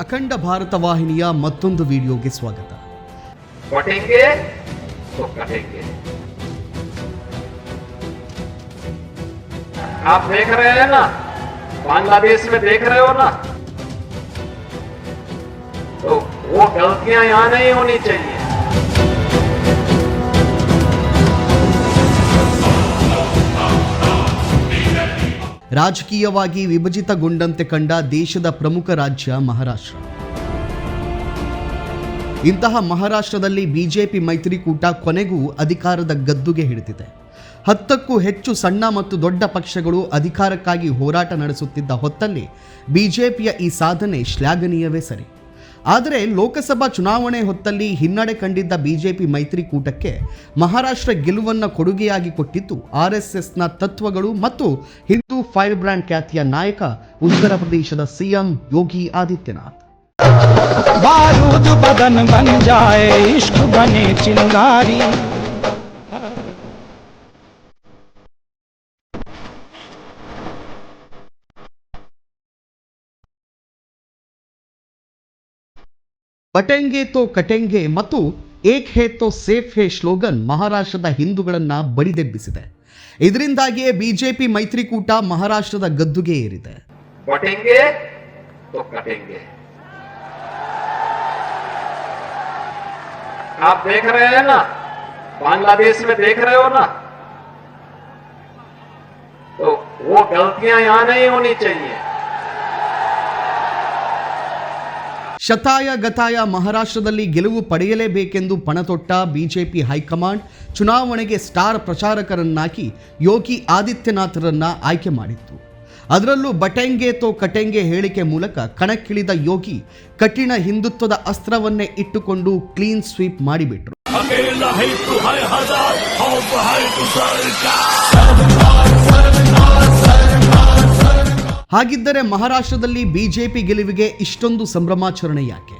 ಅಖಂಡ ಭಾರತ ವಾಹಿನಿಯ ಮತ್ತೊಂದು ವಿಡಿಯೋಗೆ ಸ್ವಾಗತ बटेंगे तो कटेंगे आप देख रहे हैं ना बांग्लादेश में देख रहे हो ना तो वो गलतियां यहां नहीं होनी चाहिए ರಾಜಕೀಯವಾಗಿ ವಿಭಜಿತಗೊಂಡಂತೆ ಕಂಡ ದೇಶದ ಪ್ರಮುಖ ರಾಜ್ಯ ಮಹಾರಾಷ್ಟ್ರ. ಇಂತಹ ಮಹಾರಾಷ್ಟ್ರದಲ್ಲಿ ಬಿಜೆಪಿ ಮೈತ್ರಿಕೂಟ ಕೊನೆಗೂ ಅಧಿಕಾರದ ಗದ್ದುಗೆ ಹಿಡಿದಿದೆ. ಹತ್ತಕ್ಕೂ ಹೆಚ್ಚು ಸಣ್ಣ ಮತ್ತು ದೊಡ್ಡ ಪಕ್ಷಗಳು ಅಧಿಕಾರಕ್ಕಾಗಿ ಹೋರಾಟ ನಡೆಸುತ್ತಿದ್ದ ಹೊತ್ತಲ್ಲಿ ಬಿಜೆಪಿಯ ಈ ಸಾಧನೆ ಶ್ಲಾಘನೀಯವೇ ಸರಿ. ಆದರೆ ಲೋಕಸಭಾ ಚುನಾವಣೆ ಹೊತ್ತಲ್ಲಿ ಹಿನ್ನಡೆ ಕಂಡಿದ್ದ ಬಿಜೆಪಿ ಮೈತ್ರಿಕೂಟಕ್ಕೆ ಮಹಾರಾಷ್ಟ್ರ ಗೆಲುವನ್ನು ಕೊಡುಗೆಯಾಗಿ ಕೊಟ್ಟಿತ್ತು ಆರ್ಎಸ್ಎಸ್ನ ತತ್ವಗಳು ಮತ್ತು ಹಿಂದೂ ಫೈರ್ ಬ್ರ್ಯಾಂಡ್ ಖ್ಯಾತಿಯ ನಾಯಕ ಉತ್ತರ ಪ್ರದೇಶದ ಸಿಎಂ ಯೋಗಿ ಆದಿತ್ಯನಾಥ್. ಬಾರೂದು ಬಟೆಂಗೆ ತೋ ಕಟೆಂಗೆ ಮತ್ತು ಏಕ್ ಹೇ ತೋ ಸೇಫ್ ಹೇ ಸ್ಲೋಗನ್ ಮಹಾರಾಷ್ಟ್ರದ ಹಿಂದೂಗಳನ್ನ ಬಡಿದೆಬ್ಬಿಸಿದೆ ಇದರಿಂದಾಗಿಯೇ ಬಿಜೆಪಿ ಮೈತ್ರಿಕೂಟ ಮಹಾರಾಷ್ಟ್ರದ ಗದ್ದುಗೆ ಏರಿದೆ बटेंगे तो कटेंगे आप देख रहे हैं ना बांग्लादेश में देख रहे हो ना तो वो गलतियां यहां नहीं होनी चाहिए ಶತಾಯ ಗತಾಯ ಮಹಾರಾಷ್ಟ್ರದಲ್ಲಿ ಗೆಲುವು ಪಡೆಯಲೇಬೇಕೆಂದು ಪಣತೊಟ್ಟ ಬಿಜೆಪಿ ಹೈಕಮಾಂಡ್ ಚುನಾವಣೆಗೆ ಸ್ಟಾರ್ ಪ್ರಚಾರಕರನ್ನಾಕಿ ಯೋಗಿ ಆದಿತ್ಯನಾಥರನ್ನ ಆಯ್ಕೆ ಮಾಡಿತ್ತು. ಅದರಲ್ಲೂ ಬಟೆಂಗೆ ತೋ ಕಟೆಂಗೆ ಹೇಳಿಕೆ ಮೂಲಕ ಕಣಕ್ಕಿಳಿದ ಯೋಗಿ ಕಠಿಣ ಹಿಂದುತ್ವದ ಅಸ್ತ್ರವನ್ನೇ ಇಟ್ಟುಕೊಂಡು ಕ್ಲೀನ್ ಸ್ವೀಪ್ ಮಾಡಿಬಿಟ್ರು. ಹಾಗಿದ್ದರೆ ಮಹಾರಾಷ್ಟ್ರದಲ್ಲಿ ಬಿಜೆಪಿ ಗೆಲುವಿಗೆ ಇಷ್ಟೊಂದು ಸಂಭ್ರಮಾಚರಣೆ ಯಾಕೆ?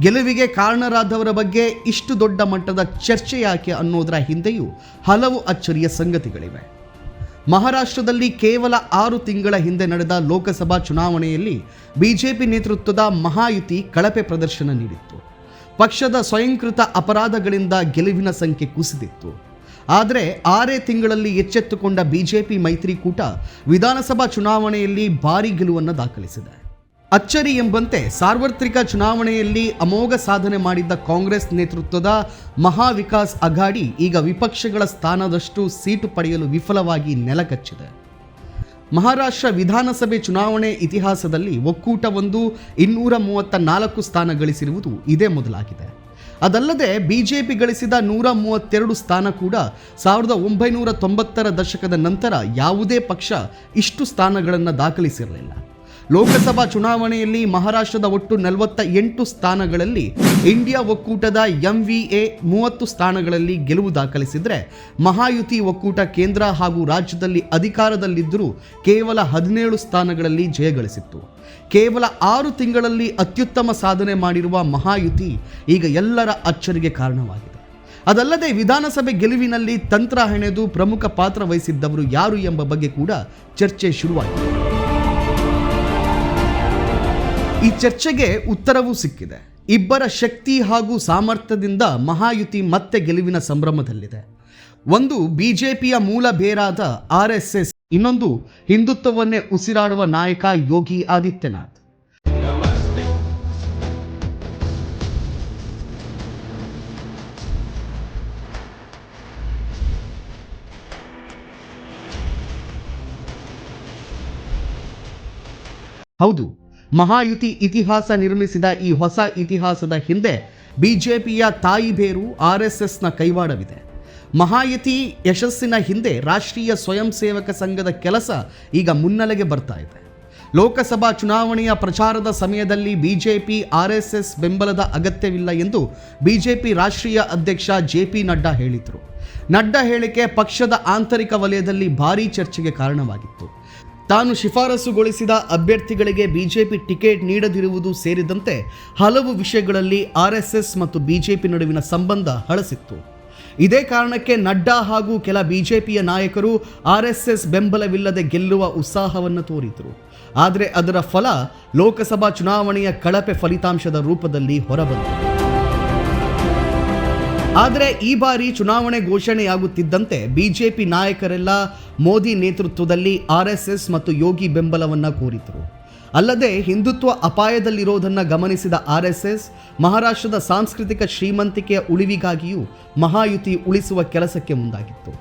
ಗೆಲುವಿಗೆ ಕಾರಣರಾದವರ ಬಗ್ಗೆ ಇಷ್ಟು ದೊಡ್ಡ ಮಟ್ಟದ ಚರ್ಚೆ ಯಾಕೆ ಅನ್ನೋದರ ಹಿಂದೆಯೂ ಹಲವು ಅಚ್ಚರಿಯ ಸಂಗತಿಗಳಿವೆ. ಮಹಾರಾಷ್ಟ್ರದಲ್ಲಿ ಕೇವಲ ಆರು ತಿಂಗಳ ಹಿಂದೆ ನಡೆದ ಲೋಕಸಭಾ ಚುನಾವಣೆಯಲ್ಲಿ ಬಿಜೆಪಿ ನೇತೃತ್ವದ ಮಹಾಯುತಿ ಕಳಪೆ ಪ್ರದರ್ಶನ ನೀಡಿತ್ತು. ಪಕ್ಷದ ಸ್ವಯಂಕೃತ ಅಪರಾಧಗಳಿಂದ ಗೆಲುವಿನ ಸಂಖ್ಯೆ ಕುಸಿದಿತ್ತು. ಆದರೆ ಆರೇ ತಿಂಗಳಲ್ಲಿ ಎಚ್ಚೆತ್ತುಕೊಂಡ ಬಿಜೆಪಿ ಮೈತ್ರಿಕೂಟ ವಿಧಾನಸಭಾ ಚುನಾವಣೆಯಲ್ಲಿ ಭಾರಿ ಗೆಲುವನ್ನು ದಾಖಲಿಸಿದೆ. ಅಚ್ಚರಿ ಎಂಬಂತೆ ಸಾರ್ವತ್ರಿಕ ಚುನಾವಣೆಯಲ್ಲಿ ಅಮೋಘ ಸಾಧನೆ ಮಾಡಿದ್ದ ಕಾಂಗ್ರೆಸ್ ನೇತೃತ್ವದ ಮಹಾವಿಕಾಸ್ ಅಘಾಡಿ ಈಗ ವಿಪಕ್ಷಗಳ ಸ್ಥಾನದಷ್ಟು ಸೀಟು ಪಡೆಯಲು ವಿಫಲವಾಗಿ ನೆಲಕಚ್ಚಿದೆ. ಮಹಾರಾಷ್ಟ್ರ ವಿಧಾನಸಭೆ ಚುನಾವಣೆ ಇತಿಹಾಸದಲ್ಲಿ ಒಕ್ಕೂಟವೊಂದು ಇನ್ನೂರ ಮೂವತ್ತ ನಾಲ್ಕು ಸ್ಥಾನ ಗಳಿಸಿರುವುದು ಇದೇ ಮೊದಲಾಗಿದೆ. ಅದಲ್ಲದೆ ಬಿಜೆಪಿ ಗಳಿಸಿದ ನೂರ ಮೂವತ್ತೆರಡು ಸ್ಥಾನ ಕೂಡ ಸಾವಿರದ ಒಂಬೈನೂರ ತೊಂಬತ್ತರ ದಶಕದ ನಂತರ ಯಾವುದೇ ಪಕ್ಷ ಇಷ್ಟು ಸ್ಥಾನಗಳನ್ನು ದಾಖಲಿಸಿರಲಿಲ್ಲ. ಲೋಕಸಭಾ ಚುನಾವಣೆಯಲ್ಲಿ ಮಹಾರಾಷ್ಟ್ರದ ಒಟ್ಟು ನಲವತ್ತ ಎಂಟು ಸ್ಥಾನಗಳಲ್ಲಿ ಇಂಡಿಯಾ ಒಕ್ಕೂಟದ ಎಂವಿಎ ಮೂವತ್ತು ಸ್ಥಾನಗಳಲ್ಲಿ ಗೆಲುವು ದಾಖಲಿಸಿದರೆ ಮಹಾಯುತಿ ಒಕ್ಕೂಟ ಕೇಂದ್ರ ಹಾಗೂ ರಾಜ್ಯದಲ್ಲಿ ಅಧಿಕಾರದಲ್ಲಿದ್ದರೂ ಕೇವಲ ಹದಿನೇಳು ಸ್ಥಾನಗಳಲ್ಲಿ ಜಯಗಳಿಸಿತ್ತು ಕೇವಲ ಆರು ತಿಂಗಳಲ್ಲಿ ಅತ್ಯುತ್ತಮ ಸಾಧನೆ ಮಾಡಿರುವ ಮಹಾಯುತಿ ಈಗ ಎಲ್ಲರ ಅಚ್ಚರಿಗೆ ಕಾರಣವಾಗಿದೆ. ಅದಲ್ಲದೆ ವಿಧಾನಸಭೆ ಗೆಲುವಿನಲ್ಲಿ ತಂತ್ರ ಹೆಣೆದು ಪ್ರಮುಖ ಪಾತ್ರ ವಹಿಸಿದ್ದವರು ಯಾರು ಎಂಬ ಬಗ್ಗೆ ಕೂಡ ಚರ್ಚೆ ಶುರುವಾಗಿದೆ. ಈ ಚರ್ಚೆಗೆ ಉತ್ತರವೂ ಸಿಕ್ಕಿದೆ. ಇಬ್ಬರ ಶಕ್ತಿ ಹಾಗೂ ಸಾಮರ್ಥ್ಯದಿಂದ ಮಹಾಯುತಿ ಮತ್ತೆ ಗೆಲುವಿನ ಸಂಭ್ರಮದಲ್ಲಿದೆ. ಒಂದು ಬಿಜೆಪಿಯ ಮೂಲ ಬೇರಾದ ಆರ್ ಎಸ್ ಎಸ್ ಇನ್ನೊಂದು ಹಿಂದುತ್ವವನ್ನೇ ಉಸಿರಾಡುವ ನಾಯಕ ಯೋಗಿ ಆದಿತ್ಯನಾಥ್. ಹೌದು ಮಹಾಯುತಿ ಇತಿಹಾಸ ನಿರ್ಮಿಸಿದ ಈ ಹೊಸ ಇತಿಹಾಸದ ಹಿಂದೆ ಬಿಜೆಪಿಯ ತಾಯಿ ಬೇರು ಆರ್ ಎಸ್ ಎಸ್ನ ಕೈವಾಡವಿದೆ. ಮಹಾಯುತಿ ಯಶಸ್ಸಿನ ಹಿಂದೆ ರಾಷ್ಟ್ರೀಯ ಸ್ವಯಂ ಸೇವಕ ಸಂಘದ ಕೆಲಸ ಈಗ ಮುನ್ನೆಲೆಗೆ ಬರ್ತಾ ಇದೆ. ಲೋಕಸಭಾ ಚುನಾವಣೆಯ ಪ್ರಚಾರದ ಸಮಯದಲ್ಲಿ ಬಿಜೆಪಿ ಆರ್ ಎಸ್ ಎಸ್ ಬೆಂಬಲದ ಅಗತ್ಯವಿಲ್ಲ ಎಂದು ಬಿಜೆಪಿ ರಾಷ್ಟ್ರೀಯ ಅಧ್ಯಕ್ಷ ಜೆ ಪಿ ನಡ್ಡಾ ಹೇಳಿದರು. ನಡ್ಡಾ ಹೇಳಿಕೆ ಪಕ್ಷದ ಆಂತರಿಕ ವಲಯದಲ್ಲಿ ಭಾರೀ ಚರ್ಚೆಗೆ ಕಾರಣವಾಗಿತ್ತು. ತಾನು ಶಿಫಾರಸುಗೊಳಿಸಿದ ಅಭ್ಯರ್ಥಿಗಳಿಗೆ ಬಿಜೆಪಿ ಟಿಕೆಟ್ ನೀಡದಿರುವುದು ಸೇರಿದಂತೆ ಹಲವು ವಿಷಯಗಳಲ್ಲಿ ಆರ್ಎಸ್ಎಸ್ ಮತ್ತು ಬಿಜೆಪಿ ನಡುವಿನ ಸಂಬಂಧ ಹಳಸಿತ್ತು. ಇದೇ ಕಾರಣಕ್ಕೆ ನಡ್ಡಾ ಹಾಗೂ ಕೆಲ ಬಿಜೆಪಿಯ ನಾಯಕರು ಆರ್ಎಸ್ಎಸ್ ಬೆಂಬಲವಿಲ್ಲದೆ ಗೆಲ್ಲುವ ಉತ್ಸಾಹವನ್ನು ತೋರಿದರು. ಆದರೆ ಅದರ ಫಲ ಲೋಕಸಭಾ ಚುನಾವಣೆಯ ಕಳಪೆ ಫಲಿತಾಂಶದ ರೂಪದಲ್ಲಿ ಹೊರಬಂತು. ಆದರೆ ಈ ಬಾರಿ ಚುನಾವಣೆ ಘೋಷಣೆಯಾಗುತ್ತಿದ್ದಂತೆ ಬಿಜೆಪಿ ನಾಯಕರೆಲ್ಲ ಮೋದಿ ನೇತೃತ್ವದಲ್ಲಿ ಆರ್ಎಸ್ಎಸ್ ಮತ್ತು ಯೋಗಿ ಬೆಂಬಲವನ್ನು ಕೋರಿದರು. ಅಲ್ಲದೆ ಹಿಂದುತ್ವ ಅಪಾಯದಲ್ಲಿರೋದನ್ನು ಗಮನಿಸಿದ ಆರ್ಎಸ್ಎಸ್ ಮಹಾರಾಷ್ಟ್ರದ ಸಾಂಸ್ಕೃತಿಕ ಶ್ರೀಮಂತಿಕೆಯ ಉಳಿವಿಗಾಗಿಯೂ ಮಹಾಯುತಿ ಉಳಿಸುವ ಕೆಲಸಕ್ಕೆ ಮುಂದಾಗಿತ್ತು.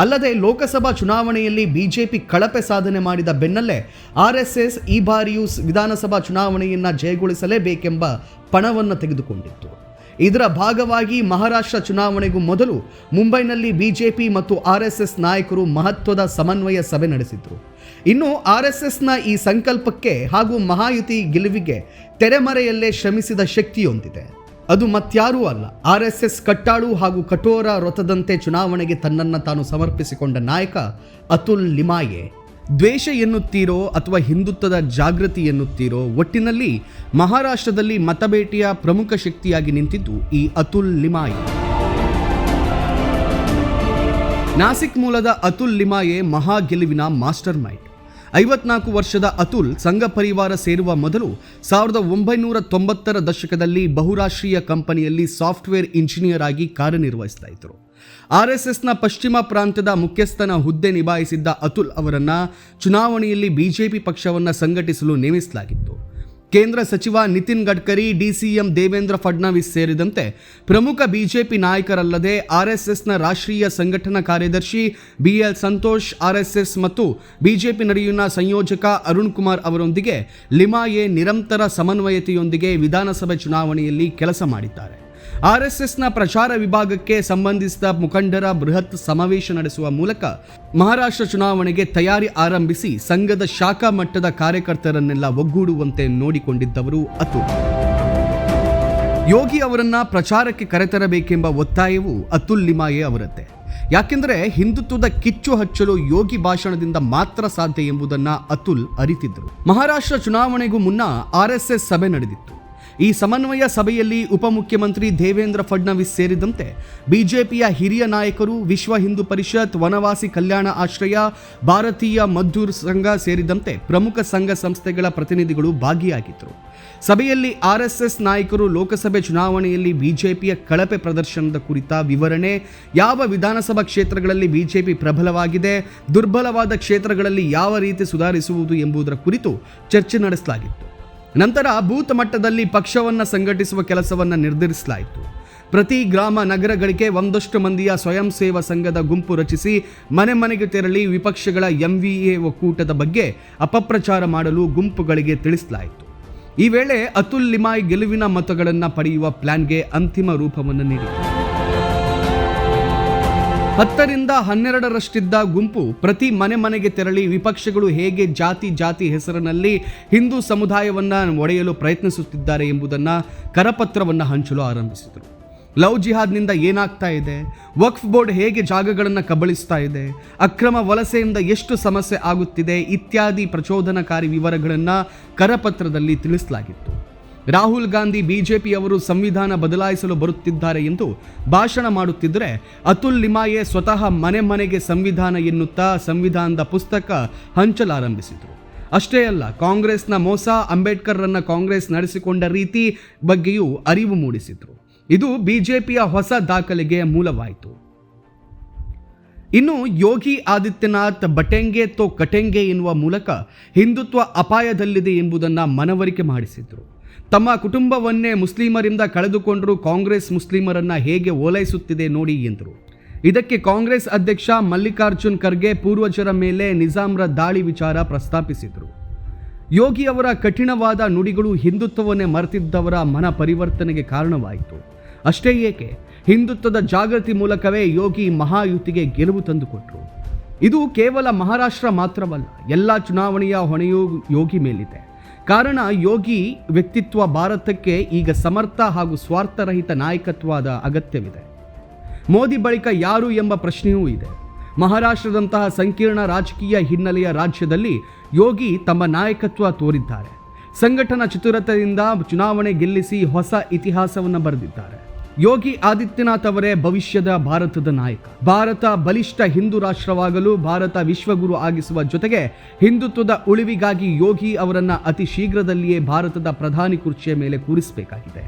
ಅಲ್ಲದೆ ಲೋಕಸಭಾ ಚುನಾವಣೆಯಲ್ಲಿ ಬಿಜೆಪಿ ಕಳಪೆ ಸಾಧನೆ ಮಾಡಿದ ಬೆನ್ನಲ್ಲೇ ಆರ್ಎಸ್ಎಸ್ ಈ ಬಾರಿಯೂ ವಿಧಾನಸಭಾ ಚುನಾವಣೆಯನ್ನು ಜಯಗೊಳಿಸಲೇಬೇಕೆಂಬ ಪಣವನ್ನು ತೆಗೆದುಕೊಂಡಿತ್ತು. ಇದರ ಭಾಗವಾಗಿ ಮಹಾರಾಷ್ಟ್ರ ಚುನಾವಣೆಗೂ ಮೊದಲು ಮುಂಬೈನಲ್ಲಿ ಬಿಜೆಪಿ ಮತ್ತು ಆರ್ಎಸ್ಎಸ್ ನಾಯಕರು ಮಹತ್ವದ ಸಮನ್ವಯ ಸಭೆ ನಡೆಸಿದ್ರು. ಇನ್ನು ಆರ್ಎಸ್ಎಸ್ನ ಈ ಸಂಕಲ್ಪಕ್ಕೆ ಹಾಗೂ ಮಹಾಯುತಿ ಗೆಲುವಿಗೆ ತೆರೆಮರೆಯಲ್ಲೇ ಶ್ರಮಿಸಿದ ಶಕ್ತಿಯೊಂದಿದೆ. ಅದು ಮತ್ಯಾರೂ ಅಲ್ಲ ಆರ್ ಎಸ್ ಎಸ್ ಕಟ್ಟಾಳು ಹಾಗೂ ಕಠೋರ ವ್ರತದಂತೆ ಚುನಾವಣೆಗೆ ತನ್ನನ್ನು ತಾನು ಸಮರ್ಪಿಸಿಕೊಂಡ ನಾಯಕ ಅತುಲ್ ಲಿಮಾಯೆ ದ್ವೇಷ ಎನ್ನುತ್ತೀರೋ ಅಥವಾ ಹಿಂದುತ್ವದ ಜಾಗೃತಿ ಎನ್ನುತ್ತೀರೋ ಒಟ್ಟಿನಲ್ಲಿ ಮಹಾರಾಷ್ಟ್ರದಲ್ಲಿ ಮತಭೇಟಿಯ ಪ್ರಮುಖ ಶಕ್ತಿಯಾಗಿ ನಿಂತಿದ್ದು ಈ ಅತುಲ್ ಲಿಮಾಯಿ. ನಾಸಿಕ್ ಮೂಲದ ಅತುಲ್ ಲಿಮಾಯೆ ಮಹಾ ಗೆಲುವಿನ ಮಾಸ್ಟರ್ ಮೈಂಡ್. ಐವತ್ನಾಲ್ಕು ವರ್ಷದ ಅತುಲ್ ಸಂಘ ಪರಿವಾರ ಸೇರುವ ಮೊದಲು ಸಾವಿರದ ಒಂಬೈನೂರ ತೊಂಬತ್ತರ ದಶಕದಲ್ಲಿ ಬಹುರಾಷ್ಟ್ರೀಯ ಕಂಪನಿಯಲ್ಲಿ ಸಾಫ್ಟ್ವೇರ್ ಇಂಜಿನಿಯರ್ ಆಗಿ ಕಾರ್ಯನಿರ್ವಹಿಸ್ತಾ ಇದ್ದರು. ಆರ್ ಎಸ್ ಎಸ್ನ ಪಶ್ಚಿಮ ಪ್ರಾಂತ್ಯದ ಮುಖ್ಯಸ್ಥನ ಹುದ್ದೆ ನಿಭಾಯಿಸಿದ್ದ ಅತುಲ್ ಅವರನ್ನು ಚುನಾವಣೆಯಲ್ಲಿ ಬಿಜೆಪಿ ಪಕ್ಷವನ್ನು ಸಂಘಟಿಸಲು ನೇಮಿಸಲಾಗಿತ್ತು. ಕೇಂದ್ರ ಸಚಿವ ನಿತಿನ್ ಗಡ್ಕರಿ, ಡಿಸಿಎಂ ದೇವೇಂದ್ರ ಫಡ್ನವೀಸ್ ಸೇರಿದಂತೆ ಪ್ರಮುಖ ಬಿಜೆಪಿ ನಾಯಕರಲ್ಲದೆ ಆರ್ಎಸ್ಎಸ್ನ ರಾಷ್ಟ್ರೀಯ ಸಂಘಟನಾ ಕಾರ್ಯದರ್ಶಿ ಬಿಎಲ್ ಸಂತೋಷ್, ಆರ್ಎಸ್ಎಸ್ ಮತ್ತು ಬಿಜೆಪಿ ನಡೆಯುವ ಸಂಯೋಜಕ ಅರುಣ್ ಕುಮಾರ್ ಅವರೊಂದಿಗೆ ಲಿಮಾಯೆ ನಿರಂತರ ಸಮನ್ವಯತೆಯೊಂದಿಗೆ ವಿಧಾನಸಭೆ ಚುನಾವಣೆಯಲ್ಲಿ ಕೆಲಸ ಮಾಡಿದ್ದಾರೆ. ಆರ್ಎಸ್ಎಸ್ನ ಪ್ರಚಾರ ವಿಭಾಗಕ್ಕೆ ಸಂಬಂಧಿಸಿದ ಮುಖಂಡರ ಬೃಹತ್ ಸಮಾವೇಶ ನಡೆಸುವ ಮೂಲಕ ಮಹಾರಾಷ್ಟ್ರ ಚುನಾವಣೆಗೆ ತಯಾರಿ ಆರಂಭಿಸಿ ಸಂಘದ ಶಾಖಾ ಮಟ್ಟದ ಕಾರ್ಯಕರ್ತರನ್ನೆಲ್ಲ ಒಗ್ಗೂಡುವಂತೆ ನೋಡಿಕೊಂಡಿದ್ದವರು ಅತುಲ್. ಯೋಗಿ ಅವರನ್ನ ಪ್ರಚಾರಕ್ಕೆ ಕರೆತರಬೇಕೆಂಬ ಒತ್ತಾಯವು ಅತುಲ್ ಲಿಮಾಯೆ ಅವರದ್ದೇ. ಯಾಕೆಂದರೆ ಹಿಂದುತ್ವದ ಕಿಚ್ಚು ಹಚ್ಚಲು ಯೋಗಿ ಭಾಷಣದಿಂದ ಮಾತ್ರ ಸಾಧ್ಯ ಎಂಬುದನ್ನ ಅತುಲ್ ಅರಿತಿದ್ದರು ಮಹಾರಾಷ್ಟ್ರ ಚುನಾವಣೆಗೂ ಮುನ್ನ ಆರ್ಎಸ್ಎಸ್ ಸಭೆ ನಡೆದಿತ್ತು. ಈ ಸಮನ್ವಯ ಸಭೆಯಲ್ಲಿ ಉಪಮುಖ್ಯಮಂತ್ರಿ ದೇವೇಂದ್ರ ಫಡ್ನವಿಸ್ ಸೇರಿದಂತೆ ಬಿಜೆಪಿಯ ಹಿರಿಯ ನಾಯಕರು, ವಿಶ್ವ ಹಿಂದೂ ಪರಿಷತ್, ವನವಾಸಿ ಕಲ್ಯಾಣ ಆಶ್ರಯ, ಭಾರತೀಯ ಮದ್ದೂರ್ ಸಂಘ ಸೇರಿದಂತೆ ಪ್ರಮುಖ ಸಂಘ ಸಂಸ್ಥೆಗಳ ಪ್ರತಿನಿಧಿಗಳು ಭಾಗಿಯಾಗಿದ್ದರು. ಸಭೆಯಲ್ಲಿ ಆರ್ಎಸ್ಎಸ್ ನಾಯಕರು ಲೋಕಸಭೆ ಚುನಾವಣೆಯಲ್ಲಿ ಬಿಜೆಪಿಯ ಕಳಪೆ ಪ್ರದರ್ಶನದ ಕುರಿತ ವಿವರಣೆ, ಯಾವ ವಿಧಾನಸಭಾ ಕ್ಷೇತ್ರಗಳಲ್ಲಿ ಬಿಜೆಪಿ ಪ್ರಬಲವಾಗಿದೆ, ದುರ್ಬಲವಾದ ಕ್ಷೇತ್ರಗಳಲ್ಲಿ ಯಾವ ರೀತಿ ಸುಧಾರಿಸುವುದು ಎಂಬುದರ ಕುರಿತು ಚರ್ಚೆ ನಡೆಸಲಾಗಿತ್ತು. ನಂತರ ಬೂತ್ ಮಟ್ಟದಲ್ಲಿ ಪಕ್ಷವನ್ನು ಸಂಘಟಿಸುವ ಕೆಲಸವನ್ನು ನಿರ್ಧರಿಸಲಾಯಿತು. ಪ್ರತಿ ಗ್ರಾಮ ನಗರಗಳಿಗೆ ಒಂದಷ್ಟು ಮಂದಿಯ ಸ್ವಯಂ ಸೇವಾ ಸಂಘದ ಗುಂಪು ರಚಿಸಿ ಮನೆ ಮನೆಗೆ ತೆರಳಿ ವಿಪಕ್ಷಗಳ ಎಂ ವಿ ಎ ಒಕ್ಕೂಟದ ಬಗ್ಗೆ ಅಪಪ್ರಚಾರ ಮಾಡಲು ಗುಂಪುಗಳಿಗೆ ತಿಳಿಸಲಾಯಿತು. ಈ ವೇಳೆ ಅತುಲ್ ಲಿಮಾಯ್ ಗೆಲುವಿನ ಮತಗಳನ್ನು ಪಡೆಯುವ ಪ್ಲಾನ್ಗೆ ಅಂತಿಮ ರೂಪವನ್ನು ನೀಡಿತು ಹತ್ತರಿಂದ ಹನ್ನೆರಡರಷ್ಟಿದ್ದ ಗುಂಪು ಪ್ರತಿ ಮನೆ ಮನೆಗೆ ತೆರಳಿ ವಿಪಕ್ಷಗಳು ಹೇಗೆ ಜಾತಿ ಜಾತಿ ಹೆಸರಿನಲ್ಲಿ ಹಿಂದೂ ಸಮುದಾಯವನ್ನ ಒಡೆಯಲು ಪ್ರಯತ್ನಿಸುತ್ತಿದ್ದಾರೆ ಎಂಬುದನ್ನು ಕರಪತ್ರವನ್ನು ಹಂಚಲು ಆರಂಭಿಸಿದರು. ಲವ್ ಜಿಹಾದ್ನಿಂದ ಏನಾಗ್ತಾ ಇದೆ? ವಕ್ಫ್ ಬೋರ್ಡ್ ಹೇಗೆ ಜಾಗಗಳನ್ನು ಕಬಳಿಸ್ತಾ ಇದೆ? ಅಕ್ರಮ ವಲಸೆಯಿಂದ ಎಷ್ಟು ಸಮಸ್ಯೆ ಆಗುತ್ತಿದೆ? ಇತ್ಯಾದಿ ಪ್ರಚೋದನಕಾರಿ ವಿವರಗಳನ್ನು ಕರಪತ್ರದಲ್ಲಿ ತಿಳಿಸಲಾಗಿತ್ತು. ರಾಹುಲ್ ಗಾಂಧಿ ಬಿಜೆಪಿಯವರು ಸಂವಿಧಾನ ಬದಲಾಯಿಸಲು ಬರುತ್ತಿದ್ದಾರೆ ಎಂದು ಭಾಷಣ ಮಾಡುತ್ತಿದ್ದರೆ ಅತುಲ್ ಲಿಮಾಯೆ ಸ್ವತಃ ಮನೆ ಮನೆಗೆ ಸಂವಿಧಾನ ಎನ್ನುತ್ತಾ ಸಂವಿಧಾನದ ಪುಸ್ತಕ ಹಂಚಲಾರಂಭಿಸಿದರು. ಅಷ್ಟೇ ಅಲ್ಲ, ಕಾಂಗ್ರೆಸ್ನ ಮೋಸ ಅಂಬೇಡ್ಕರ್ರನ್ನು ಕಾಂಗ್ರೆಸ್ ನಡೆಸಿಕೊಂಡ ರೀತಿ ಬಗ್ಗೆಯೂ ಅರಿವು ಮೂಡಿಸಿದರು. ಇದು ಬಿಜೆಪಿಯ ಹೊಸ ದಾಖಲೆಗೆ ಮೂಲವಾಯಿತು. ಇನ್ನು ಯೋಗಿ ಆದಿತ್ಯನಾಥ್ ಬಟೆಂಗೆ ತೋ ಕಟೆಂಗೆ ಎನ್ನುವ ಮೂಲಕ ಹಿಂದುತ್ವ ಅಪಾಯದಲ್ಲಿದೆ ಎಂಬುದನ್ನು ಮನವರಿಕೆ ಮಾಡಿಸಿದ್ರು. ತಮ್ಮ ಕುಟುಂಬವನ್ನೇ ಮುಸ್ಲಿಮರಿಂದ ಕಳೆದುಕೊಂಡರೂ ಕಾಂಗ್ರೆಸ್ ಮುಸ್ಲಿಮರನ್ನ ಹೇಗೆ ಓಲೈಸುತ್ತಿದೆ ನೋಡಿ ಎಂದರು. ಇದಕ್ಕೆ ಕಾಂಗ್ರೆಸ್ ಅಧ್ಯಕ್ಷ ಮಲ್ಲಿಕಾರ್ಜುನ್ ಖರ್ಗೆ ಪೂರ್ವಜರ ಮೇಲೆ ನಿಜಾಮ್ರ ದಾಳಿ ವಿಚಾರ ಪ್ರಸ್ತಾಪಿಸಿದರು. ಯೋಗಿ ಅವರ ಕಠಿಣವಾದ ನುಡಿಗಳು ಹಿಂದುತ್ವವನ್ನೇ ಮರೆತಿದ್ದವರ ಮನ ಪರಿವರ್ತನೆಗೆ ಕಾರಣವಾಯಿತು. ಅಷ್ಟೇ ಏಕೆ, ಹಿಂದುತ್ವದ ಜಾಗೃತಿ ಮೂಲಕವೇ ಯೋಗಿ ಮಹಾಯುತಿಗೆ ಗೆಲುವು ತಂದುಕೊಟ್ರು. ಇದು ಕೇವಲ ಮಹಾರಾಷ್ಟ್ರ ಮಾತ್ರವಲ್ಲ, ಎಲ್ಲ ಚುನಾವಣೆಯ ಹೊಣೆಯೂ ಯೋಗಿ ಮೇಲಿದೆ. ಕಾರಣ ಯೋಗಿ ವ್ಯಕ್ತಿತ್ವ ಭಾರತಕ್ಕೆ ಈಗ ಸಮರ್ಥ ಹಾಗೂ ಸ್ವಾರ್ಥರಹಿತ ನಾಯಕತ್ವದ ಅಗತ್ಯವಿದೆ. ಮೋದಿ ಬಳಿಕ ಯಾರು ಎಂಬ ಪ್ರಶ್ನೆಯೂ ಇದೆ. ಮಹಾರಾಷ್ಟ್ರದಂತಹ ಸಂಕೀರ್ಣ ರಾಜಕೀಯ ಹಿನ್ನೆಲೆಯ ರಾಜ್ಯದಲ್ಲಿ ಯೋಗಿ ತಮ್ಮ ನಾಯಕತ್ವ ತೋರಿದ್ದಾರೆ. ಸಂಘಟನಾ ಚತುರತೆಯಿಂದ ಚುನಾವಣೆ ಗೆಲ್ಲಿಸಿ ಹೊಸ ಇತಿಹಾಸವನ್ನು ಬರೆದಿದ್ದಾರೆ. ಯೋಗಿ ಆದಿತ್ಯನಾಥ್ ಅವರೇ ಭವಿಷ್ಯದ ಭಾರತದ ನಾಯಕ. ಭಾರತ ಬಲಿಷ್ಠ ಹಿಂದೂ ರಾಷ್ಟ್ರವಾಗಲು ಭಾರತ ವಿಶ್ವಗುರು ಆಗಿಸುವ ಜೊತೆಗೆ ಹಿಂದುತ್ವದ ಉಳಿವಿಗಾಗಿ ಯೋಗಿ ಅವರನ್ನ ಅತಿ ಶೀಘ್ರದಲ್ಲಿಯೇ ಭಾರತದ ಪ್ರಧಾನಿ ಕುರ್ಚಿಯ ಮೇಲೆ ಕೂರಿಸಬೇಕಾಗಿದೆ.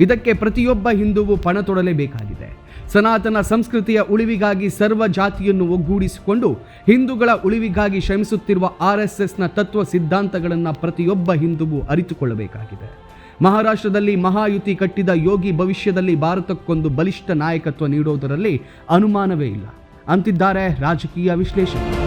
ಇದಕ್ಕೆ ಪ್ರತಿಯೊಬ್ಬ ಹಿಂದೂವು ಪಣ ತೊಡಲೇಬೇಕಾಗಿದೆ. ಸನಾತನ ಸಂಸ್ಕೃತಿಯ ಉಳಿವಿಗಾಗಿ ಸರ್ವ ಜಾತಿಯನ್ನು ಒಗ್ಗೂಡಿಸಿಕೊಂಡು ಹಿಂದೂಗಳ ಉಳಿವಿಗಾಗಿ ಶ್ರಮಿಸುತ್ತಿರುವ ಆರ್ ಎಸ್ ಎಸ್ನ ತತ್ವ ಸಿದ್ಧಾಂತಗಳನ್ನು ಪ್ರತಿಯೊಬ್ಬ ಹಿಂದುವು ಅರಿತುಕೊಳ್ಳಬೇಕಾಗಿದೆ. ಮಹಾರಾಷ್ಟ್ರದಲ್ಲಿ ಮಹಾಯುತಿ ಕಟ್ಟಿದ ಯೋಗಿ ಭವಿಷ್ಯದಲ್ಲಿ ಭಾರತಕ್ಕೊಂದು ಬಲಿಷ್ಠ ನಾಯಕತ್ವ ನೀಡೋದರಲ್ಲಿ ಅನುಮಾನವೇ ಇಲ್ಲ. ಅಂತಿದ್ದಾರೆ ರಾಜಕೀಯ ವಿಶ್ಲೇಷಕರು.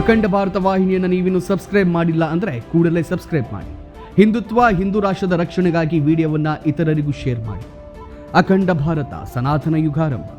ಅಖಂಡ ಭಾರತ ವಾಹಿನಿಯನ್ನು ನೀವಿನ್ನು ಸಬ್ಸ್ಕ್ರೈಬ್ ಮಾಡಿಲ್ಲ ಅಂದರೆ ಕೂಡಲೇ ಸಬ್ಸ್ಕ್ರೈಬ್ ಮಾಡಿ. ಹಿಂದುತ್ವ, ಹಿಂದೂ ರಾಷ್ಟ್ರದ ರಕ್ಷಣೆಗಾಗಿ ವಿಡಿಯೋವನ್ನು ಇತರರಿಗೂ ಶೇರ್ ಮಾಡಿ. ಅಖಂಡ ಭಾರತ ಸನಾತನ ಯುಗಾರಂಭ.